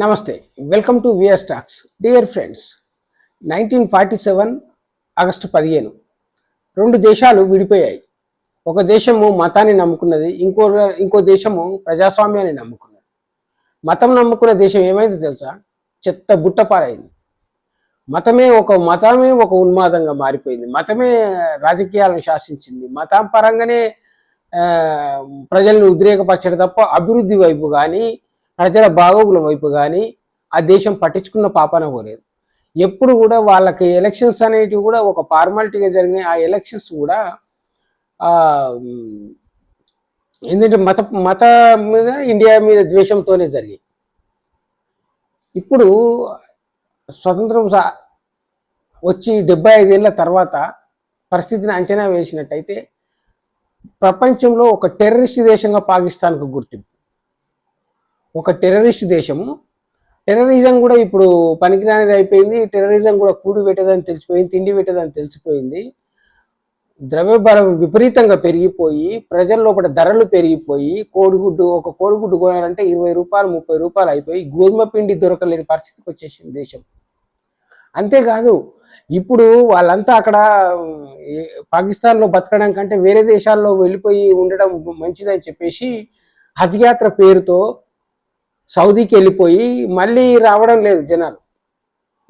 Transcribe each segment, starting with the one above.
నమస్తే welcome to VS talks. Dear friends nineteen forty seven August పదిహేను రెండు దేశాలు విడిపోయాయి. ఒక దేశము మతాన్ని నమ్ముకున్నది ఇంకో ఇంకో దేశము ప్రజాస్వామ్యాన్ని నమ్ముకున్నది. మతం నమ్ముకున్న దేశం ఏమైందో తెలుసా? చెత్త బుట్టపారైంది మతమే ఒక మతమే ఒక ఉన్మాదంగా మారిపోయింది. మతమే రాజకీయాలను శాసించింది. మతం పరంగానే ప్రజలను ఉద్రేకపరచడం తప్ప అభివృద్ధి వైపు కానీ ప్రజల బాగోగుల వైపు కానీ ఆ దేశం పట్టించుకున్న పాపన పోలేదు. ఎప్పుడు కూడా వాళ్ళకి ఎలక్షన్స్ అనేటివి కూడా ఒక ఫార్మాలిటీగా జరిగినాయి ఆ ఎలక్షన్స్ కూడా ఏంటంటే మత మత మీద ఇండియా మీద ద్వేషంతోనే జరిగాయి. ఇప్పుడు స్వతంత్రం వచ్చి డెబ్బై ఐదేళ్ళ తర్వాత పరిస్థితిని అంచనా వేసినట్టయితే ప్రపంచంలో ఒక టెర్రరిస్ట్ దేశంగా పాకిస్తాన్కు గుర్తింపు. ఒక టెర్రరిస్ట్ దేశము టెర్రరిజం కూడా ఇప్పుడు పనికిరానిది అయిపోయింది. టెర్రరిజం కూడా కూడి పెట్టదని తెలిసిపోయింది తిండి పెట్టదని తెలిసిపోయింది. ద్రవ్యబలం విపరీతంగా పెరిగిపోయి ప్రజల లోపల ధరలు పెరిగిపోయి కోడిగుడ్డు ఒక కోడిగుడ్డు కొనాలంటే ఇరవై రూపాయలు ముప్పై రూపాయలు అయిపోయి గోధుమ పిండి దొరకలేని పరిస్థితికి వచ్చేసింది దేశం. అంతేకాదు ఇప్పుడు వాళ్ళంతా అక్కడ పాకిస్తాన్లో బతకడం కంటే వేరే దేశాల్లో వెళ్ళిపోయి ఉండడం మంచిదని చెప్పేసి హజ్ యాత్ర పేరుతో సౌదీకి వెళ్ళిపోయి మళ్ళీ రావడం లేదు జనాలు.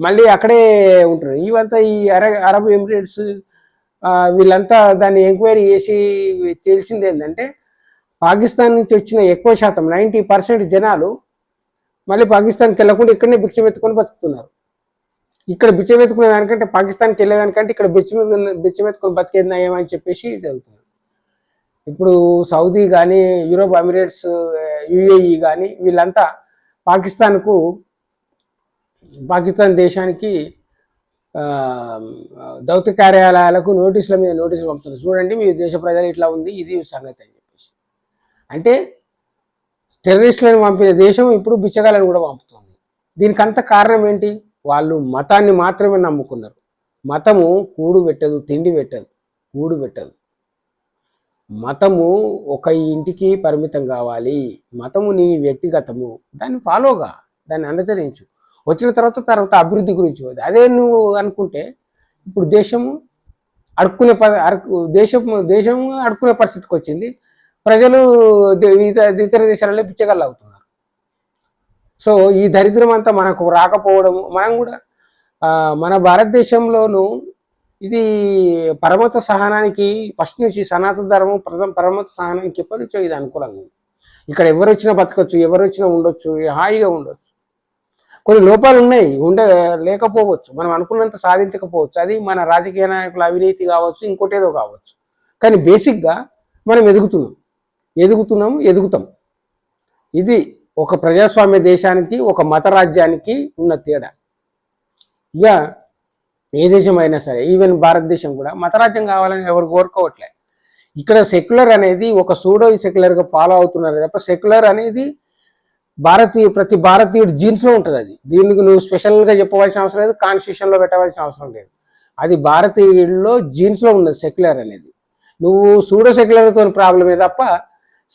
మళ్ళీ అక్కడే ఉంటారు ఇవంతా ఈ అర అరబ్ ఎమిరేట్స్ వీళ్ళంతా దాన్ని ఎంక్వైరీ చేసి తెలిసింది ఏంటంటే పాకిస్తాన్ నుంచి వచ్చిన ఎక్కువ శాతం నైంటీ పర్సెంట్ జనాలు మళ్ళీ పాకిస్తాన్కి వెళ్ళకుండా ఇక్కడనే బిచ్చమెత్తుకొని బతుకుతున్నారు. ఇక్కడ బిచ్చమెత్తుకునే దానికంటే పాకిస్తాన్కి వెళ్ళేదానికంటే ఇక్కడ బిచ్చ బిచ్చం బతికేది నయం అని చెప్పేసి జరుగుతుంది ఇప్పుడు సౌదీ కానీ యూరోప్ అమిరేట్స్ యుఏఈ కానీ వీళ్ళంతా పాకిస్తాన్కు పాకిస్తాన్ దేశానికి దౌత్య కార్యాలయాలకు నోటీసుల మీద నోటీసులు పంపుతున్నారు. చూడండి మీ దేశ ప్రజలు ఇట్లా ఉంది ఇది సంగతి అని చెప్పేసి. అంటే టెర్రరిస్టులను పంపిన దేశం ఇప్పుడు బిచ్చగాలను కూడా పంపుతుంది. దీనికంత కారణం ఏంటి? వాళ్ళు మతాన్ని మాత్రమే నమ్ముకున్నారు. మతము కూడు పెట్టదు తిండి పెట్టదు కూడు పెట్టదు. మతము ఒక ఇంటికి పరిమితం కావాలి. మతము నీ వ్యక్తిగతము. దాన్ని ఫాలోగా దాన్ని అనుసరించు. వచ్చిన తర్వాత తర్వాత అభివృద్ధి గురించి పోదు. అదే నువ్వు అనుకుంటే ఇప్పుడు దేశము అడుక్కునే అడుకు దేశం దేశం అడుక్కునే పరిస్థితికి వచ్చింది. ప్రజలు ఇతర ఇతర దేశాలలో పిచ్చగల్లు అవుతున్నారు. సో ఈ దరిద్రం అంతా మనకు రాకపోవడం మనం కూడా మన భారతదేశంలోనూ ఇది పరమత సహనానికి ఫస్ట్ నుంచి సనాతన ధర్మం ప్రథమ పరమత సహనానికి ఎప్పటి నుంచో ఇది అనుకూలంగా ఉంది. ఇక్కడ ఎవరు వచ్చినా బతకచ్చు ఎవరు వచ్చినా ఉండొచ్చు హాయిగా ఉండొచ్చు. కొన్ని లోపాలు ఉన్నాయి ఉండ లేకపోవచ్చు. మనం అనుకున్నంత సాధించకపోవచ్చు. అది మన రాజకీయ నాయకుల అవినీతి కావచ్చు ఇంకోటి ఏదో కావచ్చు. కానీ బేసిక్గా మనం ఎదుగుతున్నాం. ఎదుగుతున్నాం ఎదుగుతాం. ఇది ఒక ప్రజాస్వామ్య దేశానికి ఒక మత రాజ్యానికి ఉన్న తేడా. ఇక ఏ దేశం అయినా సరే ఈవెన్ భారతదేశం కూడా మతరాజ్యం కావాలని ఎవరు కోరుకోవట్లే. ఇక్కడ సెక్యులర్ అనేది ఒక సూడో సెక్యులర్గా ఫాలో అవుతున్నారు తప్ప సెక్యులర్ అనేది భారతీయ ప్రతి భారతీయుడి జీన్స్లో ఉంటుంది అది. దీనికి నువ్వు స్పెషల్గా చెప్పవలసిన అవసరం లేదు కాన్స్టిట్యూషన్లో పెట్టవలసిన అవసరం లేదు. అది భారతీయుల్లో జీన్స్లో ఉన్నది సెక్యులర్ అనేది. నువ్వు సూడో సెక్యులర్తో ప్రాబ్లమే తప్ప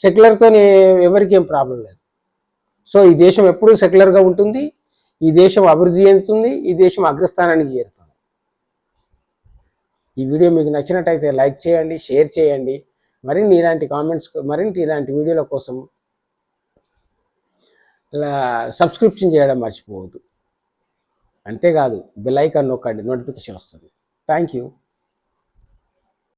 సెక్యులర్తో ఎవరికి ఏం ప్రాబ్లం లేదు. సో ఈ దేశం ఎప్పుడూ సెక్యులర్గా ఉంటుంది ఈ దేశం అభివృద్ధి చెందుతుంది ఈ దేశం అగ్రస్థానానికి చేరుతుంది. ఈ వీడియో మీకు నచ్చినట్టయితే లైక్ చేయండి షేర్ చేయండి. మరిన్ని ఇలాంటి కామెంట్స్ మరిన్ని ఇలాంటి వీడియోల కోసం ఇలా సబ్స్క్రిప్షన్ చేయడం మర్చిపోవద్దు. అంతేకాదు బెల్ ఐకాన్ నొక్కండి నోటిఫికేషన్ వస్తుంది. Thank you